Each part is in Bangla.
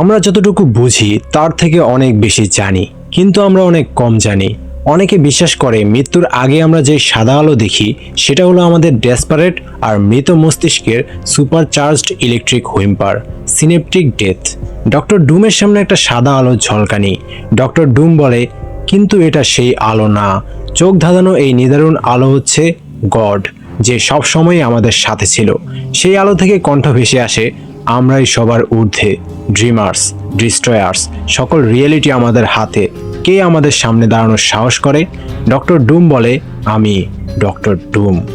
আমরা যতটুকু বুঝি, তার থেকে অনেক বেশি জানি, কিন্তু আমরা অনেক কম জানি। অনেকে বিশ্বাস করে, মৃত্যুর আগে আমরা যে সাদা আলো দেখি, সেটা হলো আমাদের ডেসপারেট আর মৃত মস্তিষ্কের super charged electric whimper, synaptic death. Doctor ডুমের সামনে একটা সাদা আলো ঝলকানি। ডক্টর ডুম বলে, কিন্তু এটা সেই আলো না। চোখ ধাঁধানো এই নিদারুণ আলো হচ্ছে গড। যে সব সময় আমাদের সাথে ছিল। সেই আলো থেকে কণ্ঠ ভেসে আসে, আমরাই সবার ঊর্ধ্বে ড্রিমার্স ডিস্ট্রয়ার্স সকল রিয়েলিটি আমাদের হাতে। কে আমাদের সামনে দাঁড়ানোর সাহস করে? ডক্টর ডুম বলে, আমি ডক্টর ডুম।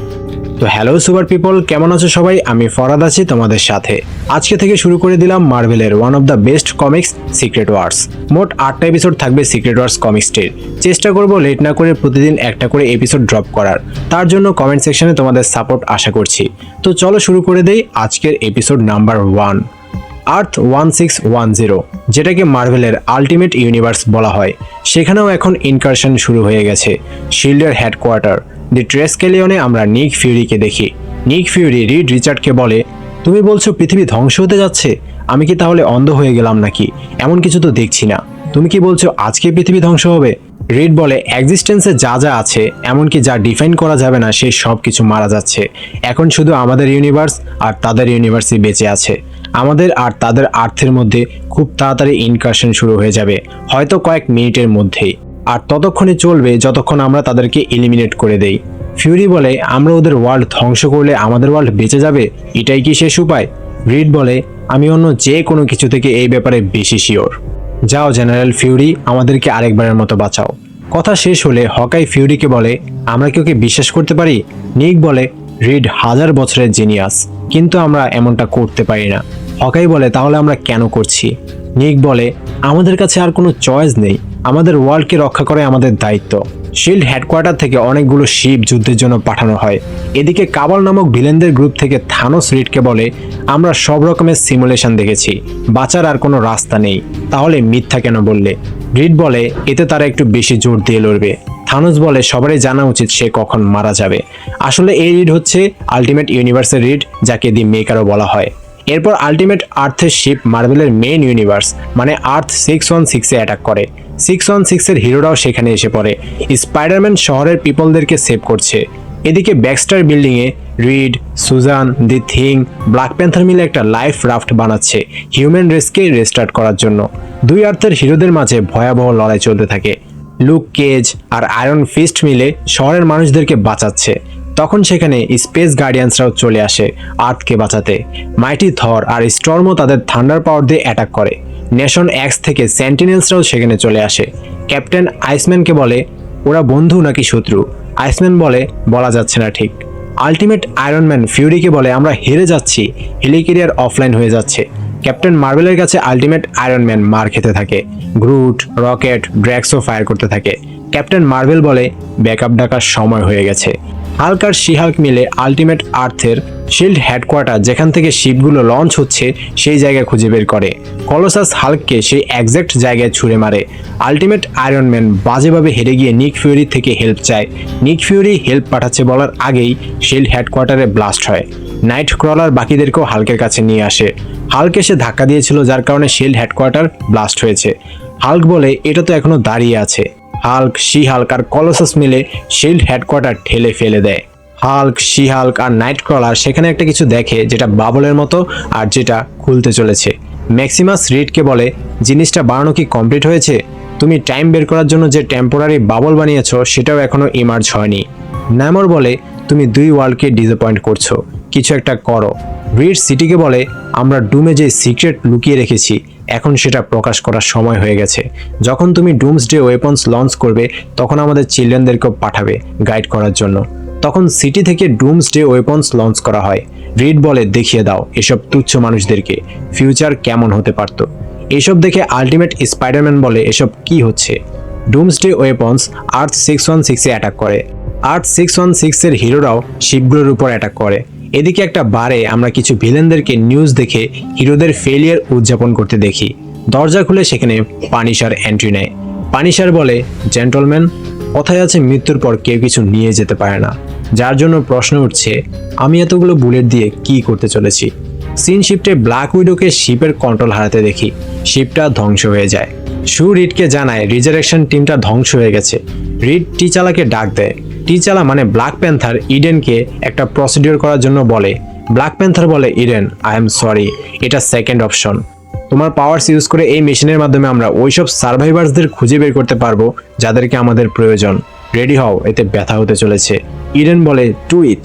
তো হ্যালো সুপার পিপল কেমন আছো সবাই? আমি ফরাদ আছি তোমাদের সাথে। আজকে থেকে শুরু করে দিলাম মার্ভেলের one of the best comics secret wars মোট আটটা এপিসোড থাকবে সিক্রেট ওয়ার্স কমিক্সটির চেষ্টা করব লেট না করে প্রতিদিন একটা করে এপিসোড ড্রপ করার। তার জন্য কমেন্ট সেকশনে তোমাদের সাপোর্ট আশা করছি। তো চলো শুরু করে দেই আজকের episode number one earth one six one zero যেটাকে মার্ভেলের আলটিমেট ইউনিভার্স বলা হয়। সেখানেও এখন ইনকারশন শুরু হয়ে গেছে। শিল্ডের হেডকোয়ার্টার দি ট্রেসকেলিয়নে আমরা নিক ফিউরিকে দেখি। নিক ফিউরি রিড রিচার্ডকে বলে, তুমি বলছো পৃথিবী ধ্বংস হতে যাচ্ছে? আমি কি তাহলে অন্ধ হয়ে গেলাম নাকি? এমন কিছু তো দেখছি না। তুমি কি বলছো আজকে পৃথিবী ধ্বংস হবে? রিড বলে এক্সিস্টেন্সে যা যা আছে, এমনকি যা ডিফাইন করা যাবে না সেই সব কিছু মারা যাচ্ছে। এখন শুধু আমাদের ইউনিভার্স আর তাদের ইউনিভার্সই বেঁচে আছে। আমাদের আর তাদের আর্থের মধ্যে খুব তাড়াতাড়ি ইনকারশন শুরু হয়ে যাবে, হয়তো কয়েক মিনিটের মধ্যেই। আর ততক্ষণে চলবে যতক্ষণ আমরা তাদেরকে এলিমিনেট করে দেই। ফিউরি বলে, আমরা ওদের ওয়ার্ল্ড ধ্বংস করলে আমাদের ওয়ার্ল্ড বেঁচে যাবে? এটাই কি শেষ উপায়? রিড বলে, আমি অন্য যে কোনো কিছু থেকে এই ব্যাপারে বেশি শিওর যাও জেনারেল ফিউরি আমাদেরকে আরেকবারের মতো বাঁচাও। কথা শেষ হলে হকাই ফিউরিকে বলে, আমরা কি ওকে বিশ্বাস করতে পারি? নিক বলে রিড হাজার বছরের জিনিয়াস কিন্তু আমরা এমনটা করতে পারি না। হকাই বলে, তাহলে আমরা কেন করছি? নিক বলে, আমাদের কাছে আর কোনো চয়েস নেই। আমাদের ওয়ার্ল্ডকে রক্ষা করে আমাদের দায়িত্ব। শিল্ড হেডকোয়ার্টার থেকে অনেকগুলো শিপ যুদ্ধের জন্য পাঠানো হয়। এদিকে কাবাল নামক ভিলেনদের গ্রুপ থেকে থানোস রিডকে বলে, আমরা সব রকমের সিমুলেশন দেখেছি। বাঁচার আর কোনো রাস্তা নেই। তাহলে মিথ্যা কেন বললে? রিড বলে, এতে তারা একটু বেশি জোর দিয়ে লড়বে। থানোস বলে, সবারই জানা উচিত সে কখন মারা যাবে। আসলে এই রিড হচ্ছে আলটিমেট ইউনিভার্সের রিড, যাকে দি মেকারও বলা হয়। এরপর আলটিমেট আর্থের শিপ মার্বেলের মেইন ইউনিভার্স মানে আর্থ সিক্স ওয়ান সিক্সে অ্যাটাক করে। সিক্স ওয়ান সিক্সের হিরোরাও সেখানে এসে পড়ে। স্পাইডারম্যান শহরের পিপলদেরকে সেভ করছে। এদিকে ব্যাকস্টার বিল্ডিংয়ে Reed Susan the Thing Black Panther মিলে একটা লাইফ রাফট বানাচ্ছে হিউম্যান রেসকে রেস্টার্ট করার জন্য। দুই আর্থের হিরোদের মাঝে ভয়াবহ লড়াই চলতে থাকে। লুক কেজ আর আয়রন ফিস্ট মিলে শহরের মানুষদেরকে বাঁচাচ্ছে। তখন সেখানে স্পেস গার্ডিয়ানসরাও চলে আসে আর্থকে বাঁচাতে। মাইটি থর আর স্টর্মও তাদের থান্ডার পাওয়ার দিয়ে অ্যাটাক করে। নেশন এক্স থেকে সেন্টিনেলসরাও সেখানে চলে আসে। ক্যাপ্টেন আইসম্যানকে বলে, ওরা বন্ধু নাকি শত্রু? আইসম্যান বলে, বলা যাচ্ছে না ঠিক। আলটিমেট আয়রনম্যান ফিউরিকে বলে, আমরা হেরে যাচ্ছি। হেলিকেরিয়ার অফলাইন হয়ে যাচ্ছে। ক্যাপ্টেন মার্বেলের কাছে আলটিমেট আয়রনম্যান মার খেতে থাকে। গ্রুট, রকেট ড্র্যাক্সও ফায়ার করতে থাকে। ক্যাপ্টেন মার্বেল বলে, ব্যাকআপ ডাকার সময় হয়ে গেছে। হাল্ক আর শিহাল্ক মিলে আলটিমেট আর্থের শিল্ড হেডকোয়ার্টার, যেখান থেকে শিপগুলো লঞ্চ হচ্ছে, সেই জায়গা খুঁজে বের করে। কলোসাস হাল্ককে সেই একজ্যাক্ট জায়গায় ছুঁড়ে মারে। আলটিমেট আয়রনম্যান বাজেভাবে হেরে গিয়ে নিক ফিউরি থেকে হেল্প চায়। নিক ফিউরি হেল্প পাঠাচ্ছে বলার আগেই শিল্ড হেডকোয়ার্টারে ব্লাস্ট হয়। নাইট ক্রলার বাকিদেরকেও হাল্কের কাছে নিয়ে আসে। হাল্ক এসে ধাক্কা দিয়েছিল, যার কারণে শিল্ড হেডকোয়ার্টার ব্লাস্ট হয়েছে। হাল্ক বলে, এটা তো এখনও দাঁড়িয়ে আছে। হাল্ক শি হাল্ক আর কলোসাস মিলে শিল্ড হেডকোয়ার্টার ঠেলে ফেলে দেয়। হাল্ক শি হাল্ক আর নাইট ক্রলার সেখানে একটা কিছু দেখে যেটা বাবলের মতো আর যেটা খুলতে চলেছে। ম্যাক্সিমাস রিডকে বলে, জিনিসটা বানানো কি কমপ্লিট হয়েছে? তুমি টাইম বের করার জন্য যে টেম্পোরারি বাবল বানিয়েছ, সেটাও এখনও ইমার্জ হয়নি। ন্যামর বলে, তুমি দুই ওয়ার্ল্ডকে ডিসঅ্যাপয়েন্ট করছ। কিছু একটা করো। রিড সিটিকে বলে আমরা ডুমে যে সিক্রেট লুকিয়ে রেখেছি, এখন সেটা প্রকাশ করার সময় হয়ে গেছে। যখন তুমি ডুমস ডে ওয়েপন্স লঞ্চ করবে, তখন আমাদের চিলড্রেনদেরকেও পাঠাবে গাইড করার জন্য। তখন সিটি থেকে ডুমস ডে ওয়েপন্স লঞ্চ করা হয়। রিড বলে, দেখিয়ে দাও এসব তুচ্ছ মানুষদেরকে ফিউচার কেমন হতে পারত? এসব দেখে আলটিমেট স্পাইডারম্যান বলে, এসব কি হচ্ছে? Doomsday weapons earth six one সিক্সে অ্যাটাক করে। আর্থ সিক্স ওয়ান সিক্সের হিরোরাও শিপগুলোর উপর অ্যাটাক করে। এদিকে একটা বারে আমরা কিছু ভিলেনদেরকে নিউজ দেখে হিরোদের ফেলিয়ার উদযাপন করতে দেখি। দরজা খুলে সেখানে পানিশার এন্ট্রি নেয়। পানিশার বলে জেন্টলম্যান কথায় আছে মৃত্যুর পর কেউ কিছু নিয়ে যেতে পারে না। যার জন্য প্রশ্ন উঠছে, আমি এতগুলো বুলেট দিয়ে কি করতে চলেছি? সিন শিফটে ব্ল্যাক উইডোকে শিপের কন্ট্রোল হারাতে দেখি। শিপটা ধ্বংস হয়ে যায়। শু রিডকে জানায় রিজারেকশন টিমটা ধ্বংস হয়ে গেছে। রিড টিচালাকে ডাক দেয়। টিচালা মানে ব্ল্যাক প্যান্থার ইডেনকে একটা প্রসিডিওর করার জন্য বলে। ব্ল্যাক প্যান্থার বলে ইডেন আই এম সরি এটা সেকেন্ড অপশন তোমার পাওয়ার্স ইউজ করে এই মেশিনের মাধ্যমে আমরা ওইসব সার্ভাইভার্সদের খুঁজে বের করতে পারব, যাদেরকে আমাদের প্রয়োজন। রেডি হও, এতে ব্যথা হতে চলেছে। ইডেন বলে টু ইট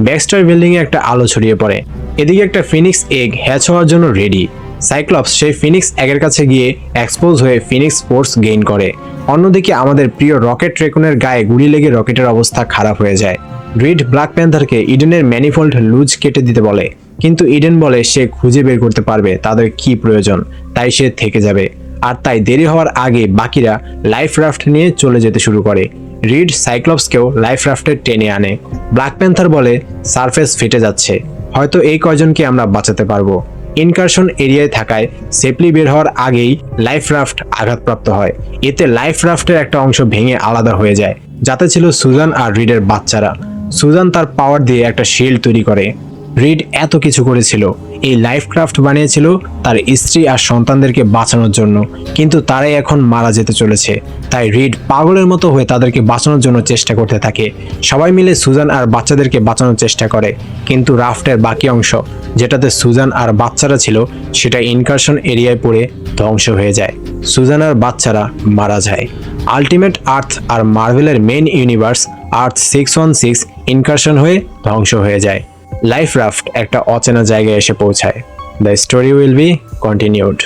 ব্যাকস্টার বিল্ডিংয়ে একটা আলো ছড়িয়ে পড়ে। এদিকে একটা ফিনিক্স এগ হ্যাচ হওয়ার জন্য রেডি সাইক্লপস সেই ফিনিক্স এগের কাছে গিয়ে এক্সপোজ হয়ে ফিনিক্স ফোর্স গেইন করে। অন্যদিকে আমাদের প্রিয় রকেট ট্রেকুনের গায়ে গুলি লেগে রকেটের অবস্থা খারাপ হয়ে যায়। রিড ব্ল্যাক প্যান্থারকে ইডেনের ম্যানিফোল্ড লুজ কেটে দিতে বলে। কিন্তু ইডেন বলে সে খুঁজে বের করতে পারবে, তাদের কি প্রয়োজন? তাই সে থেকে যাবে। আর তাই দেরি হওয়ার আগে বাকিরা লাইফ রাফট নিয়ে চলে যেতে শুরু করে। রিড সাইক্লপসকেও লাইফ রাফটে টেনে আনে। ব্ল্যাক প্যান্থার বলে সারফেস ফেটে যাচ্ছে। হয়তো এই কয়জনকে আমরা বাঁচাতে পারব। ইনকারশন এরিয়ায় থাকায় সেফলি বের হওয়ার আগেই লাইফ রাফট আঘাতপ্রাপ্ত হয়। এতে লাইফ রাফটের একটা অংশ ভেঙে আলাদা হয়ে যায়, যাতে ছিল সুজান আর রিডের বাচ্চারা। সুজান তার পাওয়ার দিয়ে একটা শিল্ড তৈরি করে। রিড এত কিছু করেছিল। এই লাইফ ক্রাফট বানিয়েছিল তার স্ত্রী আর সন্তানদেরকে বাঁচানোর জন্য। কিন্তু তারাই এখন মারা যেতে চলেছে। তাই রিড পাগলের মতো হয়ে তাদেরকে বাঁচানোর জন্য চেষ্টা করতে থাকে। সবাই মিলে সুজান আর বাচ্চাদেরকে বাঁচানোর চেষ্টা করে। কিন্তু রাফটের বাকি অংশ, যেটাতে সুজান আর বাচ্চারা ছিল, সেটা ইনকারশন এরিয়ায় পড়ে ধ্বংস হয়ে যায়। সুজান আর বাচ্চারা মারা যায়। আলটিমেট আর্থ আর মার্ভেলের main universe earth six one six incursion হয়ে ধ্বংস হয়ে যায়। লাইফ রাফট একটা অচেনা জায়গায় এসে পৌঁছায়। The story will be continued